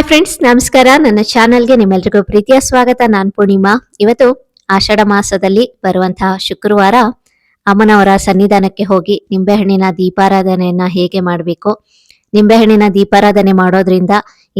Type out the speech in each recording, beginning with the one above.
Hi friends, ನಮಸ್ಕಾರ. ನನ್ನ ಚಾನೆಲ್ಗೆ ನಿಮ್ಮೆಲ್ರಿಗೂ ಪ್ರೀತಿಯ ಸ್ವಾಗತ. ನಾನು ಪೂರ್ಣಿಮಾ. ಇವತ್ತು ಆಷಾಢ ಮಾಸದಲ್ಲಿ ಬರುವಂತಹ ಶುಕ್ರವಾರ ಅಮ್ಮನವರ ಸನ್ನಿಧಾನಕ್ಕೆ ಹೋಗಿ ನಿಂಬೆಹಣ್ಣಿನ ದೀಪಾರಾಧನೆಯನ್ನ ಹೇಗೆ ಮಾಡಬೇಕು, ನಿಂಬೆಹಣ್ಣಿನ ದೀಪಾರಾಧನೆ ಮಾಡೋದ್ರಿಂದ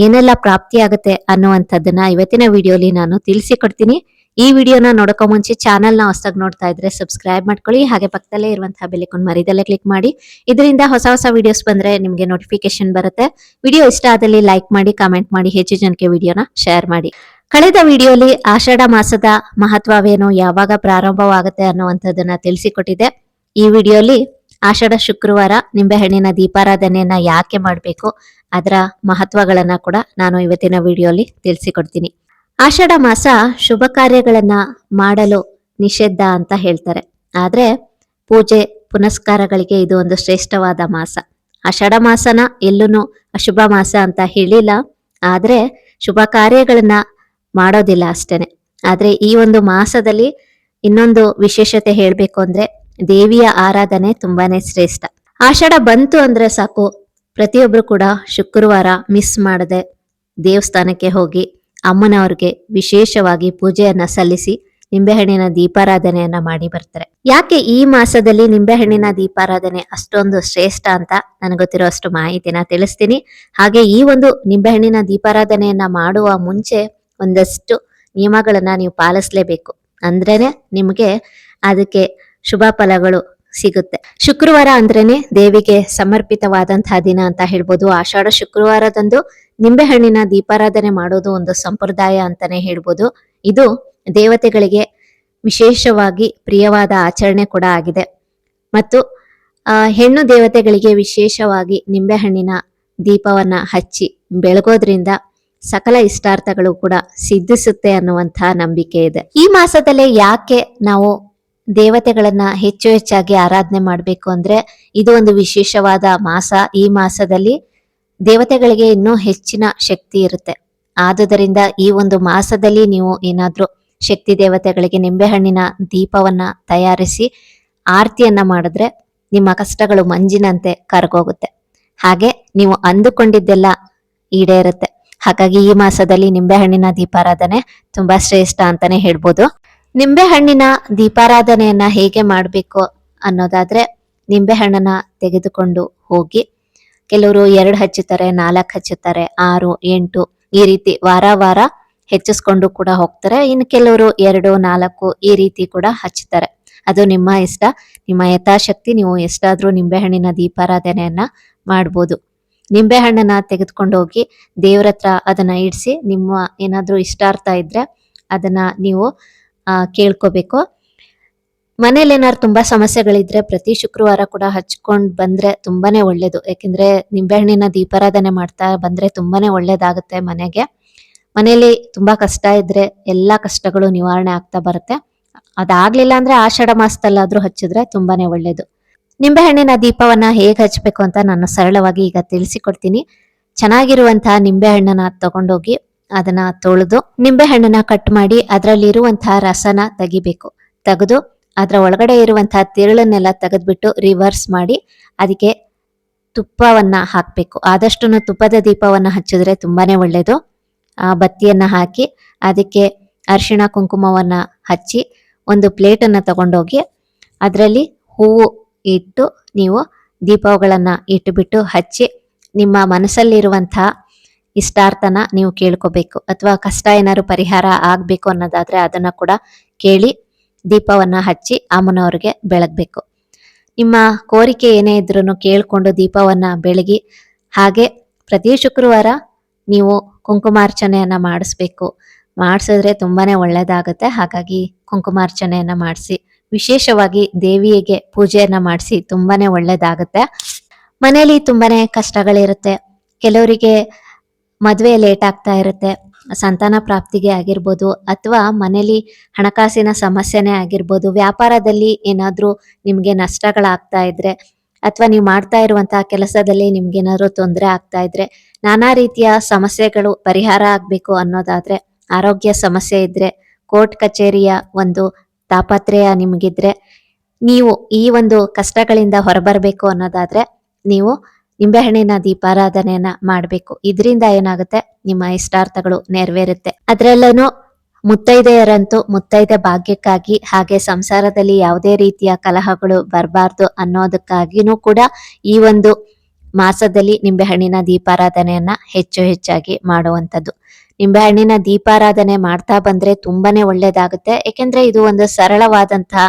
ಏನೆಲ್ಲ ಪ್ರಾಪ್ತಿಯಾಗುತ್ತೆ ಅನ್ನುವಂಥದ್ದನ್ನ ಇವತ್ತಿನ ವಿಡಿಯೋಲಿ ನಾನು ತಿಳಿಸಿಕೊಡ್ತೀನಿ. ಈ ವಿಡಿಯೋನ ನೋಡೋಕೋ ಮುಂಚೆ ಚಾನೆಲ್ನ ಹೊಸದಾಗಿ ನೋಡ್ತಾ ಇದ್ರೆ ಸಬ್ಸ್ಕ್ರೈಬ್ ಮಾಡ್ಕೊಳ್ಳಿ. ಹಾಗೆ ಪಕ್ಕದಲ್ಲೇ ಇರುವಂತಹ ಬೆಲೆಕೊಂಡು ಮರಿದಲ್ಲೇ ಕ್ಲಿಕ್ ಮಾಡಿ. ಇದರಿಂದ ಹೊಸ ಹೊಸ ವಿಡಿಯೋಸ್ ಬಂದ್ರೆ ನಿಮಗೆ ನೋಟಿಫಿಕೇಶನ್ ಬರುತ್ತೆ. ವಿಡಿಯೋ ಇಷ್ಟ ಆದಲ್ಲಿ ಲೈಕ್ ಮಾಡಿ ಕಾಮೆಂಟ್ ಮಾಡಿ, ಹೆಚ್ಚು ಜನಕ್ಕೆ ವಿಡಿಯೋನ ಶೇರ್ ಮಾಡಿ. ಕಳೆದ ವಿಡಿಯೋಲಿ ಆಷಾಢ ಮಾಸದ ಮಹತ್ವವೇನು, ಯಾವಾಗ ಪ್ರಾರಂಭವಾಗುತ್ತೆ ಅನ್ನುವಂಥದ್ದನ್ನ ತಿಳಿಸಿಕೊಟ್ಟಿದೆ. ಈ ವಿಡಿಯೋಲಿ ಆಷಾಢ ಶುಕ್ರವಾರ ನಿಂಬೆಹಣ್ಣಿನ ದೀಪಾರಾಧನೆಯನ್ನ ಯಾಕೆ ಮಾಡಬೇಕು, ಅದರ ಮಹತ್ವಗಳನ್ನ ಕೂಡ ನಾನು ಇವತ್ತಿನ ವಿಡಿಯೋಲಿ ತಿಳಿಸಿಕೊಡ್ತೀನಿ. ಆಷಾಢ ಮಾಸ ಶುಭ ಕಾರ್ಯಗಳನ್ನ ಮಾಡಲು ನಿಷೇಧ ಅಂತ ಹೇಳ್ತಾರೆ. ಆದ್ರೆ ಪೂಜೆ ಪುನಸ್ಕಾರಗಳಿಗೆ ಇದು ಒಂದು ಶ್ರೇಷ್ಠವಾದ ಮಾಸ. ಆಷಾಢ ಮಾಸನ ಎಲ್ಲೂ ಅಶುಭ ಮಾಸ ಅಂತ ಹೇಳಿಲ್ಲ. ಆದ್ರೆ ಶುಭ ಕಾರ್ಯಗಳನ್ನ ಮಾಡೋದಿಲ್ಲ ಅಷ್ಟೇನೆ. ಆದ್ರೆ ಈ ಒಂದು ಮಾಸದಲ್ಲಿ ಇನ್ನೊಂದು ವಿಶೇಷತೆ ಹೇಳ್ಬೇಕು ಅಂದ್ರೆ ದೇವಿಯ ಆರಾಧನೆ ತುಂಬಾನೇ ಶ್ರೇಷ್ಠ. ಆಷಾಢ ಬಂತು ಅಂದ್ರೆ ಸಾಕು, ಪ್ರತಿಯೊಬ್ರು ಕೂಡ ಶುಕ್ರವಾರ ಮಿಸ್ ಮಾಡದೆ ದೇವಸ್ಥಾನಕ್ಕೆ ಹೋಗಿ ಅಮ್ಮನವ್ರಿಗೆ ವಿಶೇಷವಾಗಿ ಪೂಜೆಯನ್ನ ಸಲ್ಲಿಸಿ ನಿಂಬೆಹಣ್ಣಿನ ದೀಪಾರಾಧನೆಯನ್ನ ಮಾಡಿ ಬರ್ತಾರೆ. ಯಾಕೆ ಈ ಮಾಸದಲ್ಲಿ ನಿಂಬೆಹಣ್ಣಿನ ದೀಪಾರಾಧನೆ ಅಷ್ಟೊಂದು ಶ್ರೇಷ್ಠ ಅಂತ ನನಗೆ ಅಷ್ಟು ಮಾಹಿತಿನ ತಿಳಿಸ್ತೀನಿ. ಹಾಗೆ ಈ ಒಂದು ನಿಂಬೆಹಣ್ಣಿನ ದೀಪಾರಾಧನೆಯನ್ನ ಮಾಡುವ ಮುಂಚೆ ಒಂದಷ್ಟು ನಿಯಮಗಳನ್ನ ನೀವು ಪಾಲಿಸ್ಲೇಬೇಕು. ಅಂದ್ರೇನೆ ನಿಮಗೆ ಅದಕ್ಕೆ ಶುಭ ಫಲಗಳು ಸಿಗುತ್ತೆ. ಶುಕ್ರವಾರ ಅಂದ್ರೇನೆ ದೇವಿಗೆ ಸಮರ್ಪಿತವಾದಂತಹ ದಿನ ಅಂತ ಹೇಳ್ಬೋದು. ಆಷಾಢ ಶುಕ್ರವಾರದಂದು ನಿಂಬೆಹಣ್ಣಿನ ದೀಪಾರಾಧನೆ ಮಾಡೋದು ಒಂದು ಸಂಪ್ರದಾಯ ಅಂತಾನೆ ಹೇಳ್ಬೋದು. ಇದು ದೇವತೆಗಳಿಗೆ ವಿಶೇಷವಾಗಿ ಪ್ರಿಯವಾದ ಆಚರಣೆ ಕೂಡ ಆಗಿದೆ. ಮತ್ತು ಹೆಣ್ಣು ದೇವತೆಗಳಿಗೆ ವಿಶೇಷವಾಗಿ ನಿಂಬೆಹಣ್ಣಿನ ದೀಪವನ್ನ ಹಚ್ಚಿ ಬೆಳಗೋದ್ರಿಂದ ಸಕಲ ಇಷ್ಟಾರ್ಥಗಳು ಕೂಡ ಸಿದ್ಧಿಸುತ್ತೆ ಅನ್ನುವಂತಹ ನಂಬಿಕೆ ಇದೆ. ಈ ಮಾಸದಲ್ಲೇ ಯಾಕೆ ನಾವು ದೇವತೆಗಳನ್ನ ಹೆಚ್ಚು ಹೆಚ್ಚಾಗಿ ಆರಾಧನೆ ಮಾಡಬೇಕು ಅಂದ್ರೆ ಇದು ಒಂದು ವಿಶೇಷವಾದ ಮಾಸ. ಈ ಮಾಸದಲ್ಲಿ ದೇವತೆಗಳಿಗೆ ಇನ್ನೂ ಹೆಚ್ಚಿನ ಶಕ್ತಿ ಇರುತ್ತೆ. ಆದುದರಿಂದ ಈ ಒಂದು ಮಾಸದಲ್ಲಿ ನೀವು ಏನಾದ್ರೂ ಶಕ್ತಿ ದೇವತೆಗಳಿಗೆ ನಿಂಬೆಹಣ್ಣಿನ ದೀಪವನ್ನ ತಯಾರಿಸಿ ಆರತಿಯನ್ನ ಮಾಡಿದ್ರೆ ನಿಮ್ಮ ಕಷ್ಟಗಳು ಮಂಜಿನಂತೆ ಕರಗೋಗುತ್ತೆ. ಹಾಗೆ ನೀವು ಅಂದುಕೊಂಡಿದ್ದೆಲ್ಲ ಈಡೇರುತ್ತೆ. ಹಾಗಾಗಿ ಈ ಮಾಸದಲ್ಲಿ ನಿಂಬೆಹಣ್ಣಿನ ದೀಪಾರಾಧನೆ ತುಂಬಾ ಶ್ರೇಷ್ಠ ಅಂತಾನೆ ಹೇಳ್ಬೋದು. ನಿಂಬೆಹಣ್ಣಿನ ದೀಪಾರಾಧನೆಯನ್ನ ಹೇಗೆ ಮಾಡಬೇಕು ಅನ್ನೋದಾದ್ರೆ ನಿಂಬೆಹಣ್ಣನ್ನ ತೆಗೆದುಕೊಂಡು ಹೋಗಿ, ಕೆಲವರು ಎರಡು ಹಚ್ಚುತ್ತಾರೆ, ನಾಲ್ಕು ಹಚ್ಚುತ್ತಾರೆ, ಆರು, ಎಂಟು ಈ ರೀತಿ ವಾರ ವಾರ ಹೆಚ್ಚಿಸ್ಕೊಂಡು ಕೂಡ ಹೋಗ್ತಾರೆ. ಇನ್ನು ಕೆಲವರು ಎರಡು, ನಾಲ್ಕು ಈ ರೀತಿ ಕೂಡ ಹಚ್ಚುತ್ತಾರೆ. ಅದು ನಿಮ್ಮ ಇಷ್ಟ. ನಿಮ್ಮ ಯಥಾಶಕ್ತಿ, ನೀವು ಎಷ್ಟಾದ್ರೂ ನಿಂಬೆಹಣ್ಣಿನ ದೀಪಾರಾಧನೆಯನ್ನ ಮಾಡ್ಬೋದು. ನಿಂಬೆಹಣ್ಣನ್ನ ತೆಗೆದುಕೊಂಡು ಹೋಗಿ ದೇವ್ರ ಹತ್ರ ಅದನ್ನ ಇಡಿಸಿ, ನಿಮ್ಮ ಏನಾದ್ರೂ ಇಷ್ಟಾರ್ಥ ಇದ್ರೆ ಅದನ್ನ ನೀವು ಕೇಳ್ಕೋಬೇಕು. ಮನೇಲಿ ಏನಾದ್ರು ತುಂಬಾ ಸಮಸ್ಯೆಗಳಿದ್ರೆ ಪ್ರತಿ ಶುಕ್ರವಾರ ಕೂಡ ಹಚ್ಕೊಂಡ್ ಬಂದ್ರೆ ತುಂಬಾನೇ ಒಳ್ಳೇದು. ಯಾಕೆಂದ್ರೆ ನಿಂಬೆಹಣ್ಣಿನ ದೀಪಾರಾಧನೆ ಮಾಡ್ತಾ ಬಂದ್ರೆ ತುಂಬಾನೇ ಒಳ್ಳೇದಾಗುತ್ತೆ ಮನೆಗೆ. ಮನೇಲಿ ತುಂಬಾ ಕಷ್ಟ ಇದ್ರೆ ಎಲ್ಲಾ ಕಷ್ಟಗಳು ನಿವಾರಣೆ ಆಗ್ತಾ ಬರುತ್ತೆ. ಅದಾಗ್ಲಿಲ್ಲ ಅಂದ್ರೆ ಆಷಾಢ ಮಾಸದಲ್ಲಾದ್ರೂ ಹಚ್ಚಿದ್ರೆ ತುಂಬಾನೇ ಒಳ್ಳೇದು. ನಿಂಬೆಹಣ್ಣಿನ ದೀಪವನ್ನ ಹೇಗೆ ಹಚ್ಬೇಕು ಅಂತ ನಾನು ಸರಳವಾಗಿ ಈಗ ತಿಳಿಸಿಕೊಡ್ತೀನಿ. ಚೆನ್ನಾಗಿರುವಂತಹ ನಿಂಬೆಹಣ್ಣನ್ನ ತಗೊಂಡೋಗಿ ಅದನ್ನ ತೊಳೆದು ನಿಂಬೆಹಣ್ಣನ್ನ ಕಟ್ ಮಾಡಿ ಅದರಲ್ಲಿರುವಂತಹ ರಸನ ತೆಗಿಬೇಕು. ತೆಗೆದು ಅದರ ಒಳಗಡೆ ಇರುವಂತಹ ತಿರುಳನ್ನೆಲ್ಲ ತೆಗೆದ್ಬಿಟ್ಟು ರಿವರ್ಸ್ ಮಾಡಿ ಅದಕ್ಕೆ ತುಪ್ಪವನ್ನ ಹಾಕ್ಬೇಕು. ಆದಷ್ಟು ತುಪ್ಪದ ದೀಪವನ್ನ ಹಚ್ಚಿದ್ರೆ ತುಂಬಾನೇ ಒಳ್ಳೇದು. ಆ ಬತ್ತಿಯನ್ನ ಹಾಕಿ ಅದಕ್ಕೆ ಅರಿಶಿಣ ಕುಂಕುಮವನ್ನ ಹಚ್ಚಿ ಒಂದು ಪ್ಲೇಟನ್ನ ತಗೊಂಡೋಗಿ ಅದರಲ್ಲಿ ಹೂವು ಇಟ್ಟು ನೀವು ದೀಪಗಳನ್ನ ಇಟ್ಟುಬಿಟ್ಟು ಹಚ್ಚಿ ನಿಮ್ಮ ಮನಸ್ಸಲ್ಲಿರುವಂತಹ ಇಷ್ಟಾರ್ಥನ ನೀವು ಕೇಳ್ಕೋಬೇಕು ಅಥವಾ ಕಷ್ಟ ಏನಾದ್ರು ಪರಿಹಾರ ಆಗ್ಬೇಕು ಅನ್ನೋದಾದ್ರೆ ಅದನ್ನ ಕೂಡ ಕೇಳಿ ದೀಪವನ್ನ ಹಚ್ಚಿ ಅಮ್ಮನವ್ರಿಗೆ ಬೆಳಗ್ಬೇಕು. ನಿಮ್ಮ ಕೋರಿಕೆ ಏನೇ ಇದ್ರೂ ಕೇಳ್ಕೊಂಡು ದೀಪವನ್ನ ಬೆಳಗಿ ಹಾಗೆ ಪ್ರತಿ ಶುಕ್ರವಾರ ನೀವು ಕುಂಕುಮಾರ್ಚನೆಯನ್ನ ಮಾಡಿಸ್ಬೇಕು. ಮಾಡಿಸಿದ್ರೆ ತುಂಬಾನೇ ಒಳ್ಳೇದಾಗುತ್ತೆ. ಹಾಗಾಗಿ ಕುಂಕುಮಾರ್ಚನೆಯನ್ನ ಮಾಡಿಸಿ, ವಿಶೇಷವಾಗಿ ದೇವಿಗೆ ಪೂಜೆಯನ್ನ ಮಾಡಿಸಿ ತುಂಬಾನೇ ಒಳ್ಳೇದಾಗುತ್ತೆ. ಮನೆಯಲ್ಲಿ ತುಂಬಾನೇ ಕಷ್ಟಗಳಿರುತ್ತೆ. ಕೆಲವರಿಗೆ ಮದುವೆ ಲೇಟ್ ಆಗ್ತಾ ಇರುತ್ತೆ. ಸಂತಾನ ಪ್ರಾಪ್ತಿಗೆ ಆಗಿರ್ಬೋದು ಅಥವಾ ಮನೇಲಿ ಹಣಕಾಸಿನ ಸಮಸ್ಯೆನೇ ಆಗಿರ್ಬೋದು, ವ್ಯಾಪಾರದಲ್ಲಿ ಏನಾದರೂ ನಿಮಗೆ ನಷ್ಟಗಳಾಗ್ತಾ ಇದ್ರೆ ಅಥವಾ ನೀವು ಮಾಡ್ತಾ ಇರುವಂತಹ ಕೆಲಸದಲ್ಲಿ ನಿಮ್ಗೆ ಏನಾದ್ರು ತೊಂದರೆ ಆಗ್ತಾ ಇದ್ರೆ, ನಾನಾ ರೀತಿಯ ಸಮಸ್ಯೆಗಳು ಪರಿಹಾರ ಆಗ್ಬೇಕು ಅನ್ನೋದಾದ್ರೆ, ಆರೋಗ್ಯ ಸಮಸ್ಯೆ ಇದ್ರೆ, ಕೋರ್ಟ್ ಕಚೇರಿಯ ಒಂದು ತಾಪತ್ರಯ ನಿಮಗಿದ್ರೆ, ನೀವು ಈ ಒಂದು ಕಷ್ಟಗಳಿಂದ ಹೊರಬರಬೇಕು ಅನ್ನೋದಾದ್ರೆ, ನೀವು ನಿಂಬೆಹಣ್ಣಿನ ದೀಪಾರಾಧನೆಯನ್ನ ಮಾಡಬೇಕು. ಇದರಿಂದ ಏನಾಗುತ್ತೆ? ನಿಮ್ಮ ಇಷ್ಟಾರ್ಥಗಳು ನೆರವೇರುತ್ತೆ. ಅದರಲ್ಲೂ ಮುತ್ತೈದೆಯರಂತೂ ಮುತ್ತೈದೆ ಭಾಗ್ಯಕ್ಕಾಗಿ ಹಾಗೆ ಸಂಸಾರದಲ್ಲಿ ಯಾವುದೇ ರೀತಿಯ ಕಲಹಗಳು ಬರಬಾರ್ದು ಅನ್ನೋದಕ್ಕಾಗಿನೂ ಕೂಡ ಈ ಒಂದು ಮಾಸದಲ್ಲಿ ನಿಂಬೆಹಣ್ಣಿನ ದೀಪಾರಾಧನೆಯನ್ನ ಹೆಚ್ಚು ಹೆಚ್ಚಾಗಿ ಮಾಡುವಂಥದ್ದು. ನಿಂಬೆಹಣ್ಣಿನ ದೀಪಾರಾಧನೆ ಮಾಡ್ತಾ ಬಂದ್ರೆ ತುಂಬಾನೇ ಒಳ್ಳೇದಾಗುತ್ತೆ. ಏಕೆಂದ್ರೆ ಇದು ಒಂದು ಸರಳವಾದಂತಹ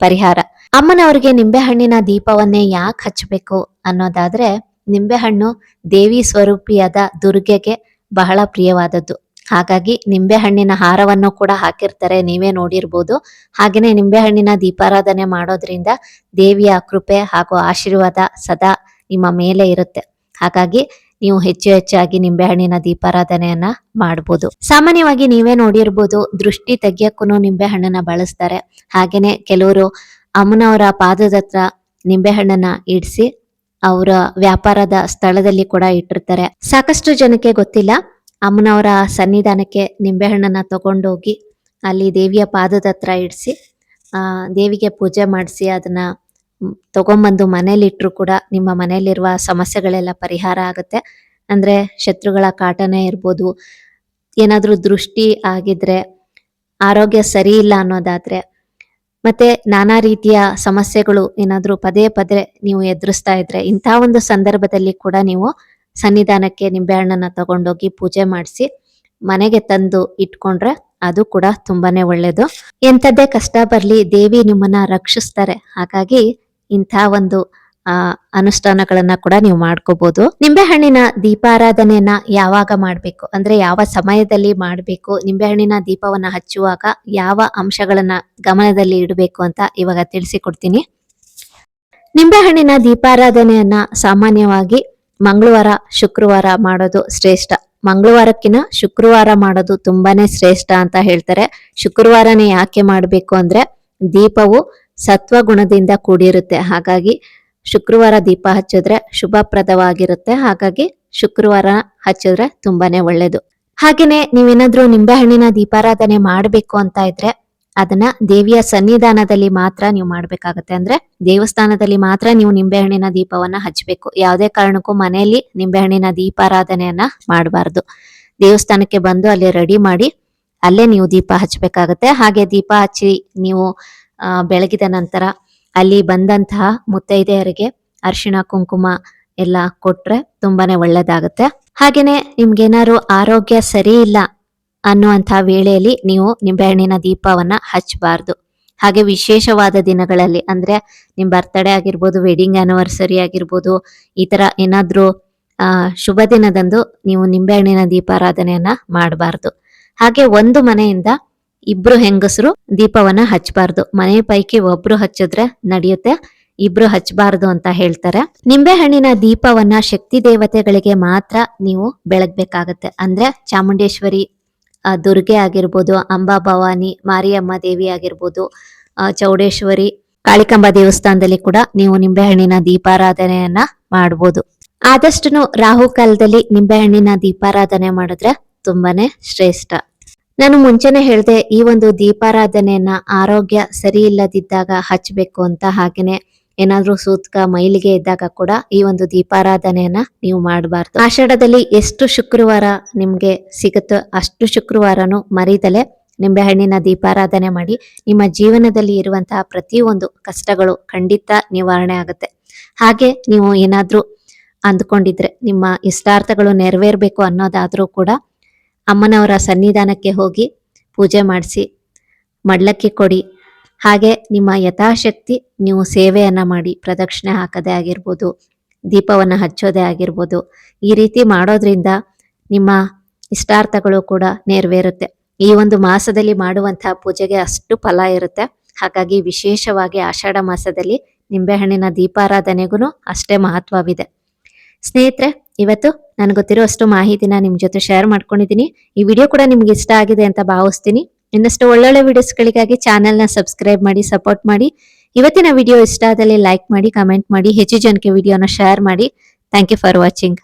ಪರಿಹಾರ. ಅಮ್ಮನವ್ರಿಗೆ ನಿಂಬೆಹಣ್ಣಿನ ದೀಪವನ್ನೇ ಯಾಕೆ ಹಚ್ಚಬೇಕು ಅನ್ನೋದಾದ್ರೆ ನಿಂಬೆಹಣ್ಣು ದೇವಿ ಸ್ವರೂಪಿಯಾದ ದುರ್ಗೆಗೆ ಬಹಳ ಪ್ರಿಯವಾದದ್ದು. ಹಾಗಾಗಿ ನಿಂಬೆಹಣ್ಣಿನ ಹಾರವನ್ನು ಕೂಡ ಹಾಕಿರ್ತಾರೆ, ನೀವೇ ನೋಡಿರ್ಬೋದು. ಹಾಗೇನೆ ನಿಂಬೆಹಣ್ಣಿನ ದೀಪಾರಾಧನೆ ಮಾಡೋದ್ರಿಂದ ದೇವಿಯ ಕೃಪೆ ಹಾಗೂ ಆಶೀರ್ವಾದ ಸದಾ ನಿಮ್ಮ ಮೇಲೆ ಇರುತ್ತೆ. ಹಾಗಾಗಿ ನೀವು ಹೆಚ್ಚು ಹೆಚ್ಚಾಗಿ ನಿಂಬೆಹಣ್ಣಿನ ದೀಪಾರಾಧನೆಯನ್ನ ಮಾಡ್ಬೋದು. ಸಾಮಾನ್ಯವಾಗಿ ನೀವೇ ನೋಡಿರ್ಬೋದು, ದೃಷ್ಟಿ ತೆಗಿಯಕ್ಕೂ ನಿಂಬೆಹಣ್ಣನ್ನ ಬಳಸ್ತಾರೆ. ಹಾಗೇನೆ ಕೆಲವರು ಅಮ್ಮನವರ ಪಾದದ ಹತ್ರ ನಿಂಬೆಹಣ್ಣನ್ನ ಇಡಿಸಿ ಅವರ ವ್ಯಾಪಾರದ ಸ್ಥಳದಲ್ಲಿ ಕೂಡ ಇಟ್ಟಿರ್ತಾರೆ. ಸಾಕಷ್ಟು ಜನಕ್ಕೆ ಗೊತ್ತಿಲ್ಲ. ಅಮ್ಮನವರ ಸನ್ನಿಧಾನಕ್ಕೆ ನಿಂಬೆಹಣ್ಣನ್ನ ತಗೊಂಡೋಗಿ ಅಲ್ಲಿ ದೇವಿಯ ಪಾದದ ಹತ್ರ ಇಡಿಸಿ, ಆ, ದೇವಿಗೆ ಪೂಜೆ ಮಾಡಿಸಿ ಅದನ್ನ ತಗೊಂಬಂದು ಮನೇಲಿ ಇಟ್ಟರು ಕೂಡ ನಿಮ್ಮ ಮನೆಯಲ್ಲಿರುವ ಸಮಸ್ಯೆಗಳೆಲ್ಲ ಪರಿಹಾರ ಆಗುತ್ತೆ. ಅಂದ್ರೆ ಶತ್ರುಗಳ ಕಾಟನೇ ಇರ್ಬೋದು. ಏನಾದರೂ ದೃಷ್ಟಿ ಆಗಿದ್ರೆ, ಆರೋಗ್ಯ ಸರಿ ಇಲ್ಲ ಅನ್ನೋದಾದ್ರೆ ಮತ್ತೆ ನಾನಾ ರೀತಿಯ ಸಮಸ್ಯೆಗಳು ಏನಾದರೂ ಪದೇ ಪದೇ ನೀವು ಎದುರಿಸ್ತಾ ಇದ್ರೆ ಇಂಥ ಒಂದು ಸಂದರ್ಭದಲ್ಲಿ ಕೂಡ ನೀವು ಸನ್ನಿಧಾನಕ್ಕೆ ನಿಂಬೆಹಣ್ಣನ್ನ ತಗೊಂಡೋಗಿ ಪೂಜೆ ಮಾಡಿಸಿ ಮನೆಗೆ ತಂದು ಇಟ್ಕೊಂಡ್ರೆ ಅದು ಕೂಡ ತುಂಬಾನೇ ಒಳ್ಳೇದು. ಎಂಥದ್ದೇ ಕಷ್ಟ ಬರ್ಲಿ ದೇವಿ ನಿಮ್ಮನ್ನ ರಕ್ಷಿಸ್ತಾರೆ. ಹಾಗಾಗಿ ಇಂಥ ಒಂದು ಅನುಷ್ಠಾನಗಳನ್ನ ಕೂಡ ನೀವು ಮಾಡ್ಕೋಬಹುದು ನಿಂಬೆಹಣ್ಣಿನ ದೀಪಾರಾಧನೆಯನ್ನ ಯಾವಾಗ ಮಾಡ್ಬೇಕು? ಅಂದ್ರೆ ಯಾವ ಸಮಯದಲ್ಲಿ ಮಾಡ್ಬೇಕು? ನಿಂಬೆಹಣ್ಣಿನ ದೀಪವನ್ನ ಹಚ್ಚುವಾಗ ಯಾವ ಅಂಶಗಳನ್ನ ಗಮನದಲ್ಲಿ ಇಡಬೇಕು ಅಂತ ಇವಾಗ ತಿಳಿಸಿಕೊಡ್ತೀನಿ. ನಿಂಬೆಹಣ್ಣಿನ ದೀಪಾರಾಧನೆಯನ್ನ ಸಾಮಾನ್ಯವಾಗಿ ಮಂಗಳವಾರ, ಶುಕ್ರವಾರ ಮಾಡೋದು ಶ್ರೇಷ್ಠ. ಮಂಗಳವಾರಕ್ಕಿನ ಶುಕ್ರವಾರ ಮಾಡೋದು ತುಂಬಾನೇ ಶ್ರೇಷ್ಠ ಅಂತ ಹೇಳ್ತಾರೆ. ಶುಕ್ರವಾರನೇ ಯಾಕೆ ಮಾಡಬೇಕು ಅಂದ್ರೆ ದೀಪವು ಸತ್ವ ಗುಣದಿಂದ ಕೂಡಿರುತ್ತೆ. ಹಾಗಾಗಿ ಶುಕ್ರವಾರ ದೀಪ ಹಚ್ಚಿದ್ರೆ ಶುಭಪ್ರದವಾಗಿರುತ್ತೆ. ಹಾಗಾಗಿ ಶುಕ್ರವಾರ ಹಚ್ಚಿದ್ರೆ ತುಂಬಾನೇ ಒಳ್ಳೇದು. ಹಾಗೇನೆ ನೀವೇನಾದ್ರೂ ನಿಂಬೆಹಣ್ಣಿನ ದೀಪಾರಾಧನೆ ಮಾಡಬೇಕು ಅಂತ ಇದ್ರೆ ಅದನ್ನ ದೇವಿಯ ಸನ್ನಿಧಾನದಲ್ಲಿ ಮಾತ್ರ ನೀವು ಮಾಡ್ಬೇಕಾಗತ್ತೆ. ಅಂದ್ರೆ ದೇವಸ್ಥಾನದಲ್ಲಿ ಮಾತ್ರ ನೀವು ನಿಂಬೆಹಣ್ಣಿನ ದೀಪವನ್ನ ಹಚ್ಚಬೇಕು ಯಾವುದೇ ಕಾರಣಕ್ಕೂ ಮನೆಯಲ್ಲಿ ನಿಂಬೆಹಣ್ಣಿನ ದೀಪಾರಾಧನೆಯನ್ನ ಮಾಡಬಾರ್ದು. ದೇವಸ್ಥಾನಕ್ಕೆ ಬಂದು ಅಲ್ಲಿ ರೆಡಿ ಮಾಡಿ ಅಲ್ಲೇ ನೀವು ದೀಪ ಹಚ್ಚಬೇಕಾಗತ್ತೆ ಹಾಗೆ ದೀಪ ಹಚ್ಚಿ ನೀವು ಬೆಳಗಿದ ನಂತರ ಅಲ್ಲಿ ಬಂದಂತಹ ಮುತ್ತೈದೆಯರಿಗೆ ಅರಿಶಿಣ, ಕುಂಕುಮ ಎಲ್ಲ ಕೊಟ್ರೆ ತುಂಬಾನೇ ಒಳ್ಳೇದಾಗುತ್ತೆ. ಹಾಗೇನೆ ನಿಮ್ಗೇನಾದ್ರು ಆರೋಗ್ಯ ಸರಿ ಇಲ್ಲ ಅನ್ನುವಂಥ ವೇಳೆಯಲ್ಲಿ ನೀವು ನಿಂಬೆಹಣ್ಣಿನ ದೀಪವನ್ನ ಹಚ್ಚಬಾರ್ದು ಹಾಗೆ ವಿಶೇಷವಾದ ದಿನಗಳಲ್ಲಿ, ಅಂದ್ರೆ ನಿಮ್ ಬರ್ತ್ಡೇ ಆಗಿರ್ಬೋದು ವೆಡ್ಡಿಂಗ್ ಆನಿವರ್ಸರಿ ಆಗಿರ್ಬೋದು, ಈ ತರ ಏನಾದ್ರೂ, ಆ, ಶುಭ ದಿನದಂದು ನೀವು ನಿಂಬೆಹಣ್ಣಿನ ದೀಪಾರಾಧನೆಯನ್ನ ಮಾಡಬಾರ್ದು. ಹಾಗೆ ಒಂದು ಮನೆಯಿಂದ ಇಬ್ರು ಹೆಂಗಸರು ದೀಪವನ್ನ ಹಚ್ಚಬಾರ್ದು ಮನೆ ಪೈಕಿ ಒಬ್ರು ಹಚ್ಚಿದ್ರೆ ನಡೆಯುತ್ತೆ. ಇಬ್ರು ಹಚ್ಚಬಾರ್ದು ಅಂತ ಹೇಳ್ತಾರೆ. ನಿಂಬೆಹಣ್ಣಿನ ದೀಪವನ್ನ ಶಕ್ತಿ ದೇವತೆಗಳಿಗೆ ಮಾತ್ರ ನೀವು ಬೆಳಗ್ಬೇಕಾಗತ್ತೆ. ಅಂದ್ರೆ ಚಾಮುಂಡೇಶ್ವರಿ ದುರ್ಗೆ ಆಗಿರ್ಬೋದು, ಅಂಬಾ ಭವಾನಿ, ಮಾರಿಯಮ್ಮ ದೇವಿ ಆಗಿರ್ಬೋದು ಚೌಡೇಶ್ವರಿ, ಕಾಳಿಕಂಬ ದೇವಸ್ಥಾನದಲ್ಲಿ ಕೂಡ ನೀವು ನಿಂಬೆಹಣ್ಣಿನ ದೀಪಾರಾಧನೆಯನ್ನ ಮಾಡ್ಬೋದು. ಆದಷ್ಟು ರಾಹುಕಾಲದಲ್ಲಿ ನಿಂಬೆಹಣ್ಣಿನ ದೀಪಾರಾಧನೆ ಮಾಡಿದ್ರೆ ತುಂಬಾನೇ ಶ್ರೇಷ್ಠ. ನಾನು ಮುಂಚೆನೆ ಹೇಳ್ದೆ, ಈ ಒಂದು ದೀಪಾರಾಧನೆಯನ್ನ ಆರೋಗ್ಯ ಸರಿ ಇಲ್ಲದಿದ್ದಾಗ ಹಚ್ಚಬೇಕು ಅಂತ ಹಾಗೇನೆ, ಏನಾದ್ರೂ ಸೂತ್ಕ ಮೈಲಿಗೆ ಇದ್ದಾಗ ಕೂಡ ಈ ಒಂದು ದೀಪಾರಾಧನೆಯನ್ನ ನೀವು ಮಾಡಬಾರ್ದು. ಆಷಾಢದಲ್ಲಿ ಎಷ್ಟು ಶುಕ್ರವಾರ ನಿಮ್ಗೆ ಸಿಗುತ್ತೋ ಅಷ್ಟು ಶುಕ್ರವಾರನು ಮರೀದಲೆ ನಿಂಬೆಹಣ್ಣಿನ ದೀಪಾರಾಧನೆ ಮಾಡಿ, ನಿಮ್ಮ ಜೀವನದಲ್ಲಿ ಇರುವಂತಹ ಪ್ರತಿಯೊಂದು ಕಷ್ಟಗಳು ಖಂಡಿತ ನಿವಾರಣೆ ಆಗುತ್ತೆ. ಹಾಗೆ ನೀವು ಏನಾದ್ರೂ ಅಂದ್ಕೊಂಡಿದ್ರೆ, ನಿಮ್ಮ ಇಷ್ಟಾರ್ಥಗಳು ನೆರವೇರ್ಬೇಕು ಅನ್ನೋದಾದ್ರೂ ಕೂಡ ಅಮ್ಮನವರ ಸನ್ನಿಧಾನಕ್ಕೆ ಹೋಗಿ ಪೂಜೆ ಮಾಡಿಸಿ, ಮಡ್ಲಕ್ಕಿ ಕೊಡಿ. ಹಾಗೆ ನಿಮ್ಮ ಯಥಾಶಕ್ತಿ ನೀವು ಸೇವೆಯನ್ನು ಮಾಡಿ, ಪ್ರದಕ್ಷಿಣೆ ಹಾಕೋದೇ ಆಗಿರ್ಬೋದು, ದೀಪವನ್ನ ಹಚ್ಚೋದೇ ಆಗಿರ್ಬೋದು. ಈ ರೀತಿ ಮಾಡೋದ್ರಿಂದ ನಿಮ್ಮ ಇಷ್ಟಾರ್ಥಗಳು ಕೂಡ ನೆರವೇರುತ್ತೆ. ಈ ಒಂದು ಮಾಸದಲ್ಲಿ ಮಾಡುವಂತಹ ಪೂಜೆಗೆ ಅಷ್ಟು ಫಲ ಇರುತ್ತೆ. ಹಾಗಾಗಿ ವಿಶೇಷವಾಗಿ ಆಷಾಢ ಮಾಸದಲ್ಲಿ ನಿಂಬೆಹಣ್ಣಿನ ದೀಪಾರಾಧನೆಗೂ ಅಷ್ಟೇ ಮಹತ್ವವಿದೆ. ಸ್ನೇಹಿತರೆ ಇವತ್ತು ನನಗೆ ಗೊತ್ತಿರುವಷ್ಟು ಮಾಹಿತಿನ ನಿಮ್ ಜೊತೆ ಶೇರ್ ಮಾಡ್ಕೊಂಡಿದ್ದೀನಿ ಈ ವಿಡಿಯೋ ಕೂಡ ನಿಮ್ಗೆ ಇಷ್ಟ ಆಗಿದೆ ಅಂತ ಭಾವಿಸ್ತೀನಿ. ಇನ್ನಷ್ಟು ಒಳ್ಳೊಳ್ಳೆ ವಿಡಿಯೋಸ್ಗಳಿಗಾಗಿ ಚಾನೆಲ್ನ ಸಬ್ಸ್ಕ್ರೈಬ್ ಮಾಡಿ ಸಪೋರ್ಟ್ ಮಾಡಿ. ಇವತ್ತಿನ ವಿಡಿಯೋ ಇಷ್ಟ ಆದಲ್ಲಿ ಲೈಕ್ ಮಾಡಿ ಕಮೆಂಟ್ ಮಾಡಿ, ಹೆಚ್ಚು ಜನಕ್ಕೆ ವಿಡಿಯೋನ ಶೇರ್ ಮಾಡಿ. Thank you for watching